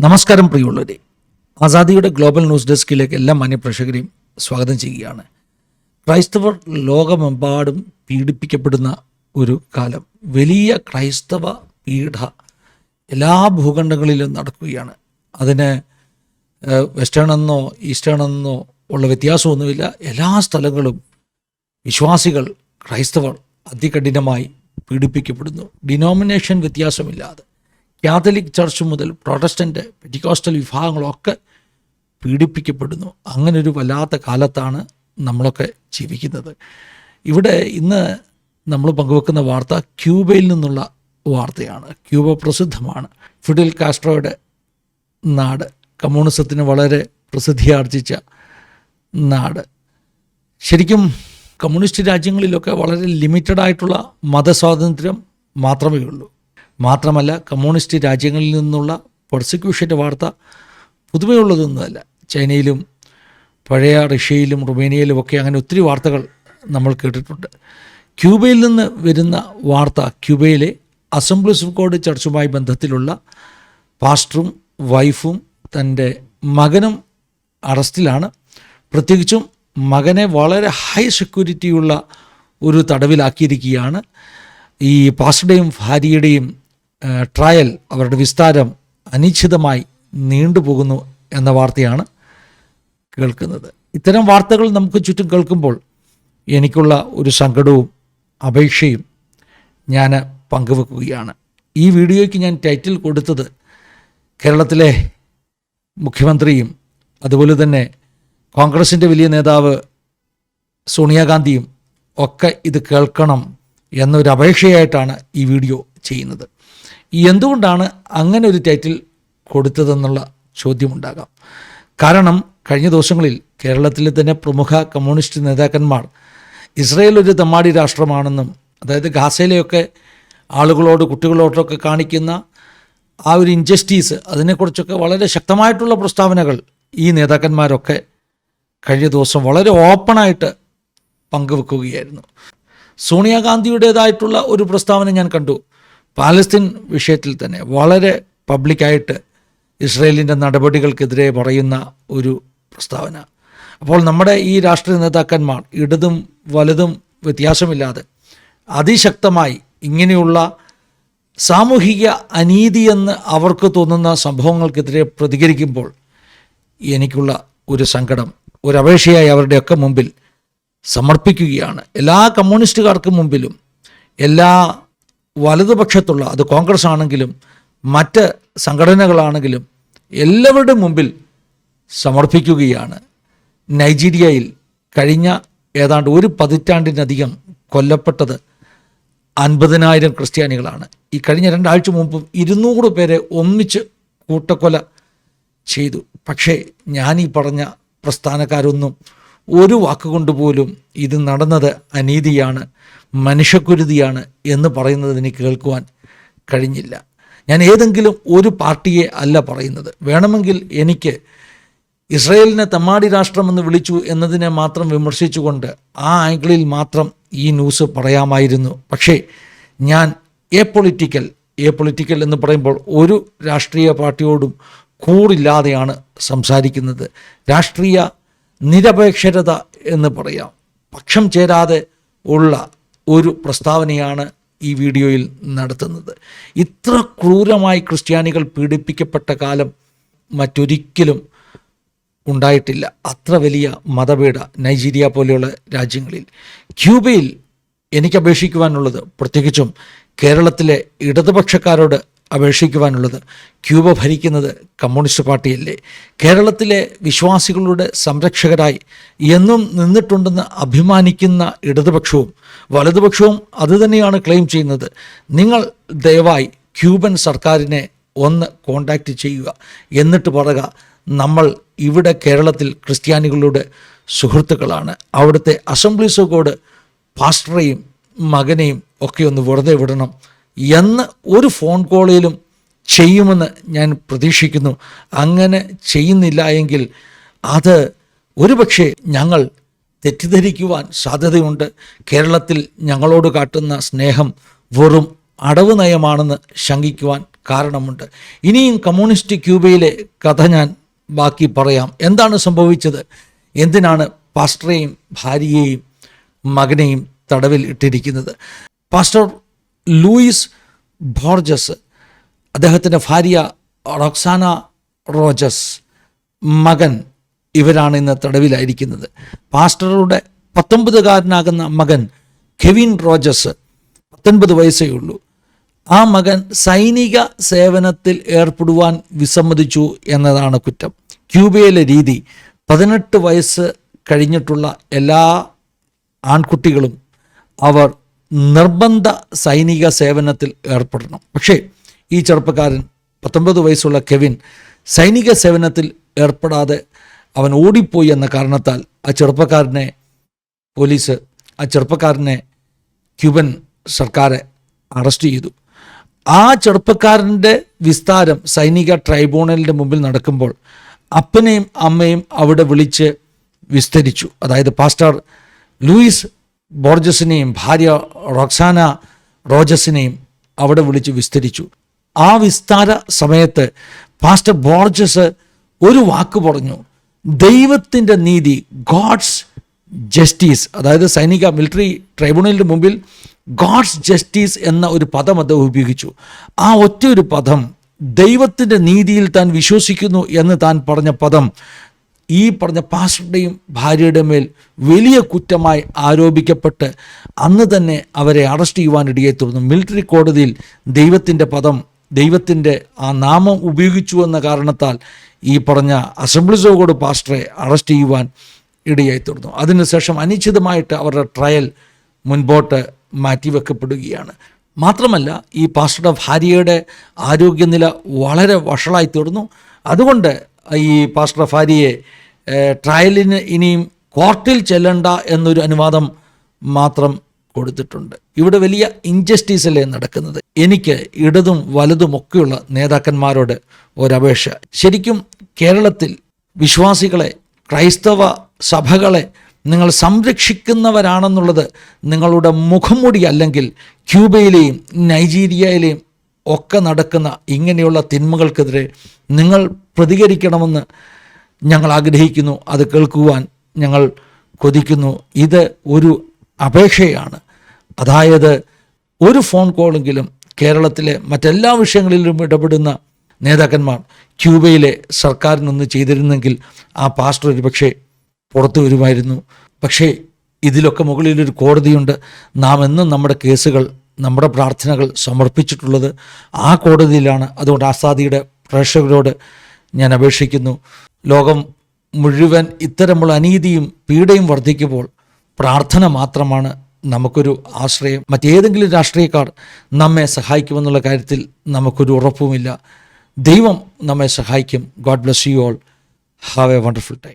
നമസ്കാരം പ്രിയമുള്ളവരെ. ആസാദിയുടെ global news ഡെസ്കിലേക്ക് എല്ലാ മാന്യപ്രേക്ഷകരെയും സ്വാഗതം ചെയ്യുകയാണ്. ക്രൈസ്തവർ ലോകമെമ്പാടും പീഡിപ്പിക്കപ്പെടുന്ന ഒരു കാലം. വലിയ ക്രൈസ്തവ പീഡ എല്ലാ ഭൂഖണ്ഡങ്ങളിലും നടക്കുകയാണ്. അതിന് വെസ്റ്റേൺ എന്നോ ഈസ്റ്റേൺ എന്നോ ഉള്ള വ്യത്യാസമൊന്നുമില്ല. എല്ലാ സ്ഥലങ്ങളും വിശ്വാസികൾ ക്രൈസ്തവർ അതികഠിനമായി പീഡിപ്പിക്കപ്പെടുന്നു. ഡിനോമിനേഷൻ വ്യത്യാസമില്ലാതെ. കാത്തലിക് ചർച്ച് മുതൽ പ്രൊട്ടസ്റ്റന്റ് പെറ്റിക്കോസ്റ്റൽ വിഭാഗങ്ങളൊക്കെ പീഡിപ്പിക്കപ്പെടുന്നു. അങ്ങനെ ഒരു വല്ലാത്ത കാലത്താണ് നമ്മളൊക്കെ ജീവിക്കുന്നത്. ഇവിടെ ഇന്ന് നമ്മൾ പങ്കുവെക്കുന്ന വാർത്ത ക്യൂബയിൽ നിന്നുള്ള വാർത്തയാണ്. ക്യൂബ പ്രസിദ്ധമാണ്. ഫിഡിൽ കാസ്ട്രോയുടെ നാട് കമ്മ്യൂണിസത്തിന് വളരെ പ്രസിദ്ധിയാർജിച്ച നാട്. ശരിക്കും കമ്മ്യൂണിസ്റ്റ് രാജ്യങ്ങളിലൊക്കെ വളരെ ലിമിറ്റഡ് ആയിട്ടുള്ള മതസ്വാതന്ത്ര്യം മാത്രമേ ഉള്ളൂ മാത്രമല്ല കമ്മ്യൂണിസ്റ്റ് രാജ്യങ്ങളിൽ നിന്നുള്ള പ്രോസിക്യൂഷന്റെ വാർത്ത പുതുമയുള്ളതൊന്നുമല്ല. ചൈനയിലും പഴയ റഷ്യയിലും റുമേനിയയിലും ഒക്കെ അങ്ങനെ ഒത്തിരി വാർത്തകൾ നമ്മൾ കേട്ടിട്ടുണ്ട്. ക്യൂബയിൽ നിന്ന് വരുന്ന വാർത്ത ക്യൂബയിലെ അസംബ്ലീസ് ഓഫ് ഗോഡ് ചർച്ചുമായി ബന്ധത്തിലുള്ള പാസ്റ്ററും വൈഫും തന്റെ മകനും അറസ്റ്റിലാണ്. പ്രത്യേകിച്ചും മകനെ വളരെ ഹൈ സെക്യൂരിറ്റിയുള്ള ഒരു തടവിലാക്കിയിരിക്കുകയാണ്. ഈ പാസ്റ്ററുടെയും ഭാര്യയുടെയും ട്രയൽ അവരുടെ വിസ്താരം അനിശ്ചിതമായി നീണ്ടുപോകുന്നു എന്ന വാർത്തയാണ് കേൾക്കുന്നത്. ഇത്തരം വാർത്തകൾ നമുക്ക് ചുറ്റും കേൾക്കുമ്പോൾ എനിക്കുള്ള ഒരു സങ്കടവും അപേക്ഷയും ഞാൻ പങ്കുവെക്കുകയാണ്. ഈ വീഡിയോയ്ക്ക് ഞാൻ ടൈറ്റിൽ കൊടുത്തത് കേരളത്തിലെ മുഖ്യമന്ത്രിയും അതുപോലെ തന്നെ കോൺഗ്രസിന്റെ വലിയ നേതാവ് സോണിയാഗാന്ധിയും ഒക്കെ ഇത് കേൾക്കണം എന്നൊരു അപേക്ഷയായിട്ടാണ് ഈ വീഡിയോ ചെയ്യുന്നത്. എന്തുകൊണ്ടാണ് അങ്ങനെ ഒരു ടൈറ്റിൽ കൊടുത്തതെന്നുള്ള ചോദ്യമുണ്ടാകാം. കാരണം കഴിഞ്ഞ ദിവസങ്ങളിൽ കേരളത്തിലെ തന്നെ പ്രമുഖ കമ്മ്യൂണിസ്റ്റ് നേതാക്കന്മാർ ഇസ്രയേൽ ഒരു തമ്മാടി രാഷ്ട്രമാണെന്നും അതായത് ഗാസയിലെയൊക്കെ ആളുകളോട് കുട്ടികളോടൊക്കെ കാണിക്കുന്ന ആ ഒരു ഇൻജസ്റ്റീസ് അതിനെക്കുറിച്ചൊക്കെ വളരെ ശക്തമായിട്ടുള്ള പ്രസ്താവനകൾ ഈ നേതാക്കന്മാരൊക്കെ കഴിഞ്ഞ ദിവസം വളരെ ഓപ്പണായിട്ട് പങ്കുവെക്കുകയായിരുന്നു. സോണിയാഗാന്ധിയുടേതായിട്ടുള്ള ഒരു പ്രസ്താവന ഞാൻ കണ്ടു. പാലസ്തീൻ വിഷയത്തിൽ തന്നെ വളരെ പബ്ലിക്കായിട്ട് ഇസ്രയേലിന്റെ നടപടികൾക്കെതിരെ പറയുന്ന ഒരു പ്രസ്താവന. അപ്പോൾ നമ്മുടെ ഈ രാഷ്ട്രീയ നേതാക്കന്മാർ ഇടതും വലുതും വ്യത്യാസമില്ലാതെ അതിശക്തമായി ഇങ്ങനെയുള്ള സാമൂഹിക അനീതിയെന്ന് അവർക്ക് തോന്നുന്ന സംഭവങ്ങൾക്കെതിരെ പ്രതികരിക്കുമ്പോൾ എനിക്കുള്ള ഒരു സങ്കടം ഒരപേക്ഷയായി അവരുടെയൊക്കെ മുമ്പിൽ സമർപ്പിക്കുകയാണ്. എല്ലാ കമ്മ്യൂണിസ്റ്റുകാർക്കും മുമ്പിലും എല്ലാ വലതുപക്ഷത്തുള്ള അത് കോൺഗ്രസ് ആണെങ്കിലും മറ്റ് സംഘടനകളാണെങ്കിലും എല്ലാവരുടെ മുമ്പിൽ സമർപ്പിക്കുകയാണ്. നൈജീരിയയിൽ കഴിഞ്ഞ ഏതാണ്ട് ഒരു പതിറ്റാണ്ടിനധികം കൊല്ലപ്പെട്ടത് അൻപതിനായിരം ക്രിസ്ത്യാനികളാണ്. ഈ കഴിഞ്ഞ രണ്ടാഴ്ച മുമ്പും ഇരുന്നൂറ് പേരെ ഒന്നിച്ച് കൂട്ടക്കൊല ചെയ്തു. പക്ഷേ ഞാൻ ഈ പറഞ്ഞ പ്രസ്ഥാനക്കാരൊന്നും ഒരു വാക്കുകൊണ്ട് പോലും ഇത് നടന്നത് അനീതിയാണ് മനുഷ്യക്കുരുതിയാണ് എന്ന് പറയുന്നത് എനിക്ക് കേൾക്കുവാൻ കഴിഞ്ഞില്ല. ഞാൻ ഏതെങ്കിലും ഒരു പാർട്ടിയെ അല്ല പറയുന്നത്. വേണമെങ്കിൽ എനിക്ക് ഇസ്രയേലിനെ തമ്മാടി രാഷ്ട്രമെന്ന് വിളിച്ചു എന്നതിനെ മാത്രം വിമർശിച്ചുകൊണ്ട് ആ ആംഗിളിൽ മാത്രം ഈ ന്യൂസ് പറയാമായിരുന്നു. പക്ഷേ ഞാൻ എ പൊളിറ്റിക്കൽ എ പൊളിറ്റിക്കൽ എന്ന് പറയുമ്പോൾ ഒരു രാഷ്ട്രീയ പാർട്ടിയോടും കൂറില്ലാതെയാണ് സംസാരിക്കുന്നത്. രാഷ്ട്രീയ നിരപേക്ഷരത എന്ന് പറയാം. പക്ഷം ചേരാതെ ഉള്ള ഒരു പ്രസ്താവനയാണ് ഈ വീഡിയോയിൽ നടത്തുന്നത്. ഇത്ര ക്രൂരമായി ക്രിസ്ത്യാനികൾ പീഡിപ്പിക്കപ്പെട്ട കാലം മറ്റൊരിക്കലും ഉണ്ടായിട്ടില്ല. അത്ര വലിയ മതപീഠ നൈജീരിയ പോലെയുള്ള രാജ്യങ്ങളിൽ. ക്യൂബയിൽ എനിക്ക് അപേക്ഷിക്കുവാനുള്ളത് പ്രത്യേകിച്ചും കേരളത്തിലെ ഇടതുപക്ഷക്കാരോട് അപേക്ഷിക്കുവാനുള്ളത്. ക്യൂബ ഭരിക്കുന്നത് കമ്മ്യൂണിസ്റ്റ് പാർട്ടിയല്ലേ. കേരളത്തിലെ വിശ്വാസികളുടെ സംരക്ഷകരായി എന്നും നിന്നിട്ടുണ്ടെന്ന് അഭിമാനിക്കുന്ന ഇടതുപക്ഷവും വലതുപക്ഷവും അതുതന്നെയാണ് ക്ലെയിം ചെയ്യുന്നത്. നിങ്ങൾ ദയവായി ക്യൂബൻ സർക്കാരിനെ ഒന്ന് കോണ്ടാക്റ്റ് ചെയ്യുക. എന്നിട്ട് പറയുക നമ്മൾ ഇവിടെ കേരളത്തിൽ ക്രിസ്ത്യാനികളുടെ സുഹൃത്തുക്കളാണ്. അവിടുത്തെ അസംബ്ലീസ് ഗോഡ് പാസ്റ്ററെയും മകനെയും ഒക്കെ ഒന്ന് വെറുതെ വിടണം. എന്ന് ഒരു ഫോൺ കോളിലും ചെയ്യുമെന്ന് ഞാൻ പ്രതീക്ഷിക്കുന്നു. അങ്ങനെ ചെയ്യുന്നില്ല എങ്കിൽ അത് ഒരുപക്ഷെ ഞങ്ങൾ തെറ്റിദ്ധരിക്കുവാൻ സാധ്യതയുണ്ട്. കേരളത്തിൽ ഞങ്ങളോട് കാട്ടുന്ന സ്നേഹം വെറും അടവ് നയമാണെന്ന് ശങ്കിക്കുവാൻ കാരണമുണ്ട്. ഇനിയും കമ്മ്യൂണിസ്റ്റ് ക്യൂബയിലെ കഥ ഞാൻ ബാക്കി പറയാം. എന്താണ് സംഭവിച്ചത്? എന്തിനാണ് പാസ്റ്ററേയും ഭാര്യയെയും മകനെയും തടവിൽ ഇട്ടിരിക്കുന്നത്? പാസ്റ്റർ ലൂയിസ് ബോർജസ് അദ്ദേഹത്തിന്റെ ഭാര്യ റോക്സാന റോജസ് മകൻ ഇവരാണ് ഇന്ന് തടവിലായിരിക്കുന്നത്. പാസ്റ്ററുടെ പത്തൊമ്പതുകാരനാകുന്ന മകൻ കെവിൻ റോജസ് പത്തൊൻപത് വയസ്സേ ഉള്ളൂ. ആ മകൻ സൈനിക സേവനത്തിൽ ഏർപ്പെടുവാൻ വിസമ്മതിച്ചു എന്നതാണ് കുറ്റം. ക്യൂബയിലെ രീതി പതിനെട്ട് വയസ്സ് കഴിഞ്ഞിട്ടുള്ള എല്ലാ ആൺകുട്ടികളും അവർ നിർബന്ധ സൈനിക സേവനത്തിൽ ഏർപ്പെടണം. പക്ഷേ ഈ ചെറുപ്പക്കാരൻ പത്തൊമ്പത് വയസ്സുള്ള കെവിൻ സൈനിക സേവനത്തിൽ ഏർപ്പെടാതെ അവൻ ഓടിപ്പോയി എന്ന കാരണത്താൽ ആ ചെറുപ്പക്കാരനെ പോലീസ് ആ ചെറുപ്പക്കാരനെ ക്യൂബൻ സർക്കാർ അറസ്റ്റ് ചെയ്തു. ആ ചെറുപ്പക്കാരന്റെ വിസ്താരം സൈനിക ട്രൈബ്യൂണലിന്റെ മുമ്പിൽ നടക്കുമ്പോൾ അപ്പനെയും അമ്മയും അവിടെ വിളിച്ച് വിസ്തരിച്ചു. അതായത് പാസ്റ്റർ ലൂയിസ് ബോർജസിനെയും ഭാര്യ റോക്സാന റോജസിനെയും അവിടെ വിളിച്ച് വിസ്തരിച്ചു. ആ വിസ്താര സമയത്ത് പാസ്റ്റർ ബോർജസ് ഒരു വാക്ക് പറഞ്ഞു. ദൈവത്തിന്റെ നീതി ഗോഡ്സ് ജസ്റ്റിസ് അതായത് സൈനിക മിലിറ്ററി ട്രൈബ്യൂണലിന്റെ മുമ്പിൽ ഗോഡ്സ് ജസ്റ്റിസ് എന്ന ഒരു പദം അദ്ദേഹം ഉപയോഗിച്ചു. ആ ഒറ്റ ഒരു പദം ദൈവത്തിന്റെ നീതിയിൽ താൻ വിശ്വസിക്കുന്നു എന്ന് താൻ പറഞ്ഞ പദം ഈ പറഞ്ഞ പാസ്റ്ററുടെയും ഭാര്യയുടെ മേൽ വലിയ കുറ്റമായി ആരോപിക്കപ്പെട്ട് അന്ന് തന്നെ അവരെ അറസ്റ്റ് ചെയ്യുവാനിടയെ തുടർന്നു മിലിറ്ററി കോടതിയിൽ ദൈവത്തിന്റെ പദം ദൈവത്തിന്റെ ആ നാമം ഉപയോഗിച്ചു എന്ന കാരണത്താൽ ഈ പറഞ്ഞ അസംബ്ലീസ് ഓഫ് ഗോഡ് പാസ്റ്ററെ അറസ്റ്റ് ചെയ്യുവാൻ ഇടയായി തീർന്നു. അതിനുശേഷം അനിശ്ചിതമായിട്ട് അവരുടെ ട്രയൽ മുൻപോട്ട് മാറ്റിവെക്കപ്പെടുകയാണ്. മാത്രമല്ല ഈ പാസ്റ്ററുടെ ഭാര്യയുടെ ആരോഗ്യനില വളരെ വഷളായി തീർന്നു. അതുകൊണ്ട് ഈ പാസ്റ്റർ ഫാരിയെ ട്രയലിന് ഇനിയും കോർട്ടിൽ ചെല്ലണ്ട എന്നൊരു അനുവാദം മാത്രം കൊടുത്തിട്ടുണ്ട്. ഇവിടെ വലിയ ഇൻജസ്റ്റിസ് അല്ലേ നടക്കുന്നത്? എനിക്ക് ഇടതും വലതും ഒക്കെയുള്ള നേതാക്കന്മാരോട് ഒരപേക്ഷ. ശരിക്കും കേരളത്തിൽ വിശ്വാസികളെ ക്രൈസ്തവ സഭകളെ നിങ്ങൾ സംരക്ഷിക്കുന്നവരാണെന്നുള്ളത് നിങ്ങളുടെ മുഖംമൂടി അല്ലെങ്കിൽ ക്യൂബയിലെയും നൈജീരിയയിലെയും ഒക്കെ നടക്കുന്ന ഇങ്ങനെയുള്ള തിന്മകൾക്കെതിരെ നിങ്ങൾ പ്രതികരിക്കണമെന്ന് ഞങ്ങൾ ആഗ്രഹിക്കുന്നു. അത് കേൾക്കുവാൻ ഞങ്ങൾ കൊതിക്കുന്നു. ഇത് ഒരു അപേക്ഷയാണ്. അതായത് ഒരു ഫോൺ കോളെങ്കിലും കേരളത്തിലെ മറ്റെല്ലാ വിഷയങ്ങളിലും ഇടപെടുന്ന നേതാക്കന്മാർ ക്യൂബയിലെ സർക്കാരിനൊന്ന് ചെയ്തിരുന്നെങ്കിൽ ആ പാസ്റ്റർ ഒരു പക്ഷേ പുറത്തു വരുമായിരുന്നു. പക്ഷേ ഇതിലൊക്കെ മുകളിലൊരു കോടതിയുണ്ട്. നാം എന്നും നമ്മുടെ കേസുകൾ നമ്മുടെ പ്രാർത്ഥനകൾ സമർപ്പിച്ചിട്ടുള്ളത് ആ കോടതിയിലാണ്. അതുകൊണ്ട് ആസാദിയുടെ പ്രേക്ഷകരോട് ഞാൻ അപേക്ഷിക്കുന്നു. ലോകം മുഴുവൻ ഇത്തരമുള്ള അനീതിയും പീഡയും വർദ്ധിക്കുമ്പോൾ പ്രാർത്ഥന മാത്രമാണ് നമുക്കൊരു ആശ്രയം. മറ്റേതെങ്കിലും രാഷ്ട്രീയക്കാർ നമ്മെ സഹായിക്കുമെന്നുള്ള കാര്യത്തിൽ നമുക്കൊരു ഉറപ്പുമില്ല. ദൈവം നമ്മെ സഹായിക്കും. God bless you all. Have a wonderful time.